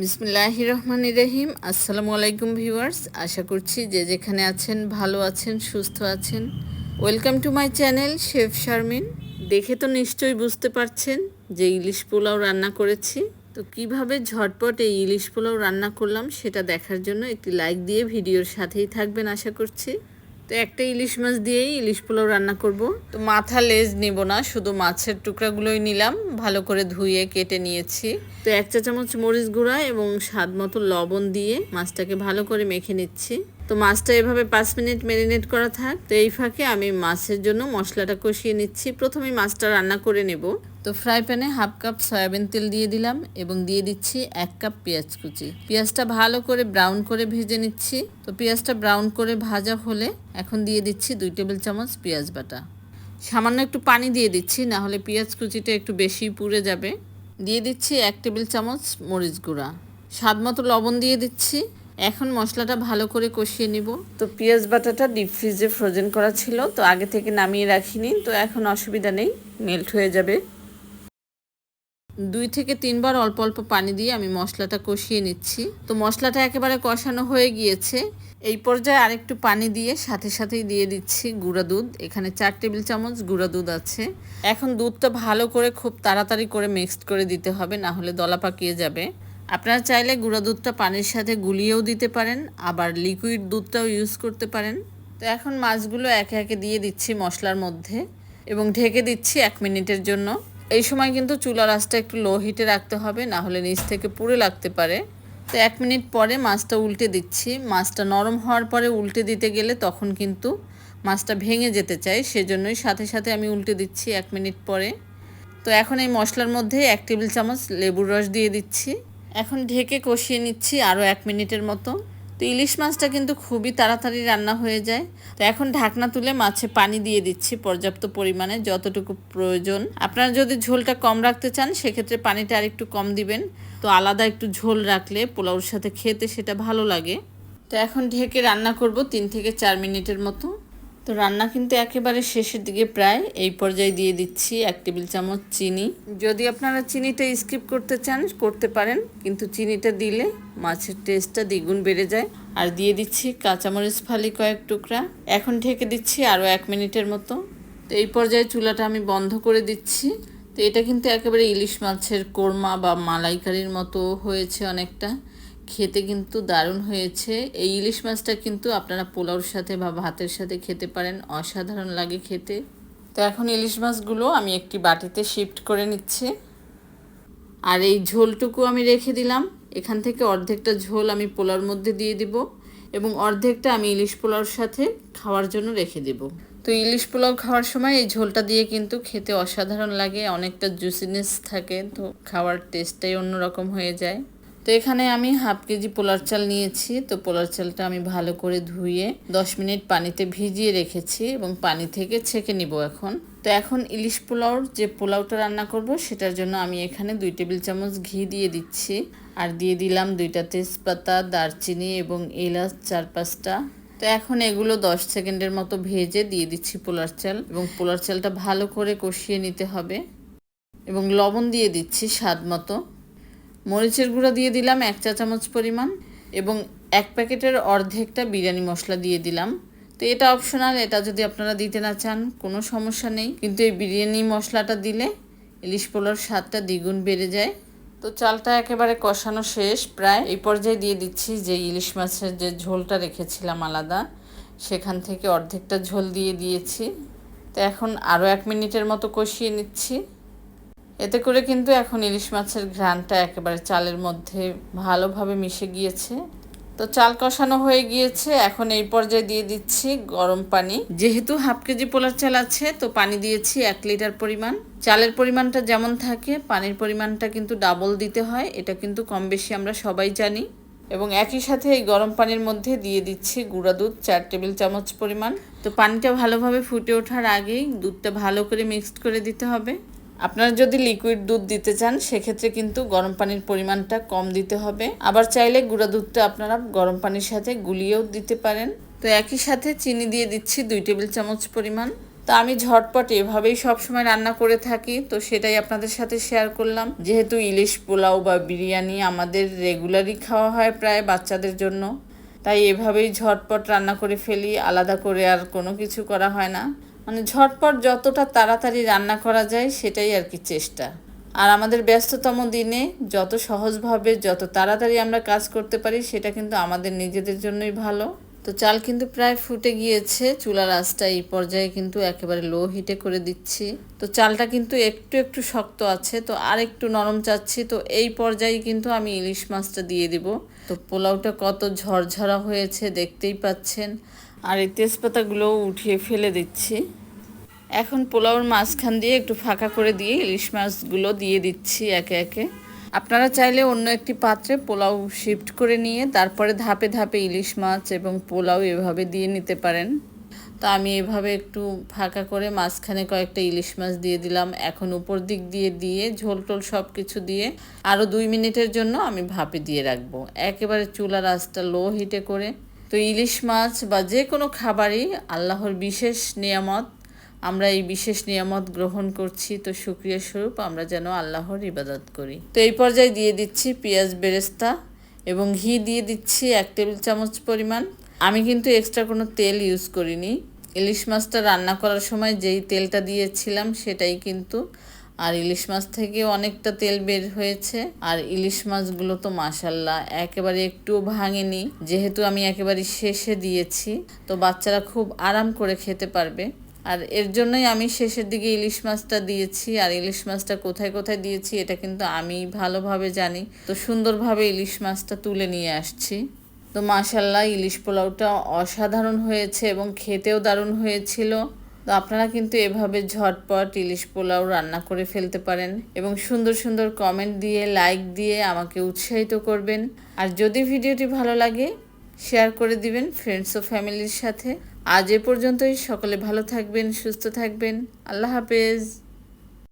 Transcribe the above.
বিসমুল্লাহ রহমান রহিম আসসালামু আলাইকুম ভিউয়ার্স, আশা করছি যে যেখানে আছেন ভালো আছেন, সুস্থ আছেন। Welcome to my channel chef Sharmin. দেখে তো নিশ্চয়ই বুঝতে পারছেন যে ইলিশ পোলাও রান্না করেছি। তো কীভাবে ঝটপট এই ইলিশ পোলাও রান্না করলাম সেটা দেখার জন্য একটি লাইক দিয়ে ভিডিওর সাথেই থাকবেন, আশা করছি। তো একটা ইলিশ মাছ দিয়েই ইলিশ পোলাও রান্না করব। তো মাথা লেজ নিব না শুধু মাছের টুকরাগুলোই নিলাম ভালো করে ধুয়ে কেটে নিয়েছি। তো এক চা চামচ মরিচ গুঁড়া এবং স্বাদ মতো লবণ দিয়ে মাছটাকে ভালো করে মেখে নিচ্ছি। তো মাছটা এভাবে পাঁচ মিনিট ম্যারিনেট করা থাক। তো এই ফাঁকে আমি মাছের জন্য মশলাটা কষিয়ে নিচ্ছি। প্রথমে মাছটা রান্না করে নেব। তো ফ্রাই প্যানে হাফ কাপ সয়াবিন তেল দিয়ে দিলাম এবং দিয়ে দিচ্ছি এক কাপ পেঁয়াজ কুচি। পেঁয়াজটা ভালো করে ব্রাউন করে ভেজে নিচ্ছি। তো পেঁয়াজটা ব্রাউন করে ভাজা হলে এখন দিয়ে দিচ্ছি দুই টেবিল চামচ পেঁয়াজ বাটা। সামান্য একটু পানি দিয়ে দিচ্ছি না হলে পেঁয়াজ কুচিটা একটু বেশি পুড়ে যাবে। দিয়ে দিচ্ছি এক টেবিল চামচ মরিচ গুঁড়া। স্বাদ মতো লবণ দিয়ে দিচ্ছি। এখন মশলাটা ভালো করে কষিয়ে নিব। তো পেঁয়াজ বাটাটা ডিপ ফ্রিজে ফ্রোজেন করা ছিল, তো আগে থেকে নামিয়ে রাখিনি, তো এখন অসুবিধা নেই মেল্ট হয়ে যাবে। দুই থেকে তিনবার অল্প অল্প পানি দিয়ে আমি মশলাটা কষিয়ে নিচ্ছি। তো মশলাটা একেবারে কষানো হয়ে গিয়েছে। এই পর্যায়ে আরেকটু পানি দিয়ে সাথে সাথেই দিয়ে দিচ্ছি গুঁড়া দুধ। এখানে চার টেবিল চামচ গুঁড়া দুধ আছে। এখন দুধটা ভালো করে খুব তাড়াতাড়ি করে মিক্সড করে দিতে হবে, না হলে দলা পাকিয়ে যাবে। আপনারা চাইলে গুঁড়া দুধটা পানির সাথে গুলিয়েও দিতে পারেন, আবার লিকুইড দুধটাও ইউজ করতে পারেন। তো এখন মাছগুলো একে একে দিয়ে দিচ্ছি মশলার মধ্যে এবং ঢেকে দিচ্ছি এক মিনিটের জন্য। এই সময় কিন্তু চুলার আঁচটা একটু লো হিটে রাখতে হবে না হলে নিচ থেকে পুড়ে লাগতে পারে। তো এক মিনিট পরে মাছটা উল্টে দিচ্ছি। মাছটা নরম হওয়ার পরে উল্টে দিতে গেলে তখন কিন্তু মাছটা ভেঙে যেতে চাই সেজন্যই সাথে সাথে আমি উল্টে দিচ্ছি এক মিনিট পরে। তো এখন এই মশলার মধ্যে এক টেবিল চামচ লেবুর রস দিয়ে দিচ্ছি। এখন ঢেকে কষিয়ে নিচ্ছি আরও এক মিনিটের মতো। তো ইলিশ মাছটা কিন্তু খুবই তাড়াতাড়ি রান্না হয়ে যায়। তো এখন ঢাকনা তুলে মাছে পানি দিয়ে দিচ্ছি পর্যাপ্ত পরিমাণে যতটুকু প্রয়োজন। আপনারা যদি ঝোলটা কম রাখতে চান, সেক্ষেত্রে পানিটা আর একটু কম দিবেন। তো আলাদা একটু ঝোল রাখলে পোলাওর সাথে খেতে সেটা ভালো লাগে। তো এখন ঢেকে রান্না করব তিন থেকে চার মিনিটের মতো। তো রান্না কিন্তু একেবারে শেষের দিকে প্রায়। এই পর্যায়ে দিয়ে দিচ্ছি এক টেবিল চামচ চিনি। যদি আপনারা চিনিটা স্কিপ করতে চান, করতে পারেন, কিন্তু চিনিটা দিলে মাছের টেস্টটা দ্বিগুণ বেড়ে যায়। আর দিয়ে দিচ্ছি কাঁচামরিচ ফালি কয়েক টুকরা। এখন ঢেকে দিচ্ছি আরও এক মিনিটের মতো। তো এই পর্যায়ে চুলাটা আমি বন্ধ করে দিচ্ছি। তো এটা কিন্তু একেবারে ইলিশ মাছের কোরমা বা মালাইকারির মতো হয়েছে অনেকটা। খেতে কিন্তু দারুণ হয়েছে। এই ইলিশ মাছটা কিন্তু আপনারা পোলাওর সাথে বা ভাতের সাথে খেতে পারেন, অসাধারণ লাগে খেতে। তো এখন ইলিশ মাছগুলো আমি একটি বাটিতে শিফট করে নিচ্ছি। আর এই ঝোলটুকু আমি রেখে দিলাম। এখান থেকে অর্ধেকটা ঝোল আমি পোলাওর মধ্যে দিয়ে দিব এবং অর্ধেকটা আমি ইলিশ পোলাওর সাথে খাওয়ার জন্য রেখে দেব। তো ইলিশ পোলাও খাওয়ার সময় এই ঝোলটা দিয়ে কিন্তু খেতে অসাধারণ লাগে, অনেকটা জুসিনেস থাকে, তো খাওয়ার টেস্টটাই অন্যরকম হয়ে যায়। তো এখানে আমি হাফ কেজি পোলার চাল নিয়েছি। তো পোলার চালটা আমি ভালো করে ধুয়ে দশ মিনিট পানিতে ভিজিয়ে রেখেছি এবং পানি থেকে ছেঁকে নিব এখন। তো এখন ইলিশ পোলাওর যে পোলাওটা রান্না করব, সেটার জন্য আমি এখানে দুই টেবিল চামচ ঘি দিয়ে দিচ্ছি। আর দিয়ে দিলাম দুইটা তেজপাতা, দারচিনি এবং এলাচ চার পাঁচটা। তো এখন এগুলো দশ সেকেন্ডের মতো ভেজে দিয়ে দিচ্ছি পোলার চাল এবং পোলার চালটা ভালো করে কষিয়ে নিতে হবে। এবং লবণ দিয়ে দিচ্ছি স্বাদ মতো। মরিচের গুঁড়া দিয়ে দিলাম এক চা চামচ পরিমাণ এবং এক প্যাকেটের অর্ধেকটা বিরিয়ানি মশলা দিয়ে দিলাম। তো এটা অপশনাল এটা যদি আপনারা দিতে না চান, কোনো সমস্যা নেই। কিন্তু এই বিরিয়ানি মশলাটা দিলে ইলিশ পোলার স্বাদটা দ্বিগুণ বেড়ে যায়। তো চালটা একেবারে কষানো শেষ। প্রায় এই পর্যায়ে দিয়ে দিচ্ছি যে ইলিশ মাছের যে ঝোলটা রেখেছিলাম আলাদা, সেখান থেকে অর্ধেকটা ঝোল দিয়ে দিয়েছি। তো এখন আরও এক মিনিটের মতো কষিয়ে নিচ্ছি। এতে করে কিন্তু এখন ইলিশ মাছের ঘ্রাণটা একেবারে চালের মধ্যে ভালোভাবে মিশে গিয়েছে। তো চাল কষানো হয়ে গিয়েছে। এখন এই পর্যায়ে দিয়ে দিচ্ছি গরম পানি। যেহেতু হাফ কেজি পোলার চাল আছে, তো পানি দিয়েছি এক লিটার পরিমাণ। চালের পরিমাণটা যেমন থাকে, পানির পরিমাণটা কিন্তু ডাবল দিতে হয়। এটা কিন্তু কম বেশি আমরা সবাই জানি। এবং একই সাথে এই গরম পানির মধ্যে দিয়ে দিচ্ছি গুঁড়া দুধ, চার টেবিল চামচ পরিমাণ। তো পানিটা ভালোভাবে ফুটে ওঠার আগেই দুধটা ভালো করে মিক্সড করে দিতে হবে। আপনারা যদি লিকুইড দুধ দিতে চান, সেক্ষেত্রে কিন্তু গরম পানির পরিমাণটা কম দিতে হবে। আবার চাইলে গুঁড়া দুধটা আপনারা গরম পানির সাথে গুলিয়েও দিতে পারেন। তো একই সাথে চিনি দিয়ে দিচ্ছি দুই টেবিল চামচ পরিমাণ। তো আমি ঝটপট এভাবেই সবসময় রান্না করে থাকি, তো সেটাই আপনাদের সাথে শেয়ার করলাম। যেহেতু ইলিশ পোলাও বা বিরিয়ানি আমাদের রেগুলারই খাওয়া হয় প্রায় বাচ্চাদের জন্য, তাই এভাবেই ঝটপট রান্না করে ফেলি, আলাদা করে আর কোনো কিছু করা হয় না। মানে ঝটপট যতটা তাড়াতাড়ি রান্না করা যায় সেটাই আর কি চেষ্টা। আর আমাদের ব্যস্ততম দিনে যত সহজভাবে যত তাড়াতাড়ি আমরা কাজ করতে পারি সেটা কিন্তু আমাদের নিজেদের জন্যই ভালো। তো চাল কিন্তু প্রায় ফুটে গিয়েছে, চুলার আঁচটা এই পর্যায়ে কিন্তু একেবারে লো হিটে করে দিচ্ছি। তো চালটা কিন্তু একটু একটু শক্ত আছে, তো আর একটু নরম চাচ্ছি, তো এই পর্যায়ে কিন্তু আমি ইলিশ মাছটা দিয়ে দিব। তো পোলাওটা কত ঝরঝরা হয়েছে দেখতেই পাচ্ছেন। আর এই তেজপাতাগুলোও উঠিয়ে ফেলে দিচ্ছি। এখন পোলাওর মাঝখান দিয়ে একটু ফাঁকা করে দিয়ে ইলিশ মাছগুলো দিয়ে দিচ্ছি একে একে। আপনারা চাইলে অন্য একটি পাত্রে পোলাও শিফট করে নিয়ে তারপরে ধাপে ধাপে ইলিশ মাছ এবং পোলাও এভাবে দিয়ে নিতে পারেন। তো আমি এভাবে একটু ফাঁকা করে মাঝখানে কয়েকটা ইলিশ মাছ দিয়ে দিলাম। এখন উপর দিক দিয়ে দিয়ে ঝোল টোল সব কিছু দিয়ে আরও দুই মিনিটের জন্য আমি ভাপে দিয়ে রাখব। একেবারে চুলার আঁচটা লো হিটে করে তো ইলিশ মাছ বা যে কোনো খাবারই আল্লাহর বিশেষ নিয়ামত, আমরা এই বিশেষ নিয়ামত গ্রহণ করছি। তো সুক্রিয়া স্বরূপ, আমরা যেন আল্লাহর ইবাদত করি। তো এই পর্যায়ে দিয়ে দিচ্ছি পেঁয়াজ বেরেস্তা এবং ঘি দিয়ে দিচ্ছি এক টেবিল চামচ পরিমাণ। আমি কিন্তু এক্সট্রা কোনো তেল ইউজ করিনি। ইলিশ মাছটা রান্না করার সময় যেই তেলটা দিয়েছিলাম সেটাই কিন্তু আর ইলিশ মাছ থেকে অনেকটা তেল বের হয়েছে। আর ইলিশ মাছগুলো তো মাসাল্লাহ একেবারে একটুও ভাঙেনি। যেহেতু আমি একেবারে শেষে দিয়েছি, তো বাচ্চারা খুব আরাম করে খেতে পারবে। আর এর জন্যই আমি শেষের দিকে ইলিশ মাছটা দিয়েছি, আর ইলিশ মাছটা কোথায় কোথায় দিয়েছি এটা কিন্তু আমি ভালোভাবে জানি। তো সুন্দরভাবে ইলিশ মাছটা তুলে নিয়ে আসছি। তো মাশাল্লাহ, ইলিশ পোলাওটা অসাধারণ হয়েছে এবং খেতেও দারুণ হয়েছিল। তো আপনারা কিন্তু এভাবে ঝটপট ইলিশ পোলাও রান্না করে ফেলতে পারেন এবং সুন্দর সুন্দর কমেন্ট দিয়ে লাইক দিয়ে আমাকে উৎসাহিত করবেন। আর যদি ভিডিওটি ভালো লাগে শেয়ার করে দিবেন ফ্রেন্ডস ও ফ্যামিলির সাথে। আজ এ পর্যন্তই। সকলে ভালো থাকবেন, সুস্থ থাকবেন। আল্লাহ হাফেজ।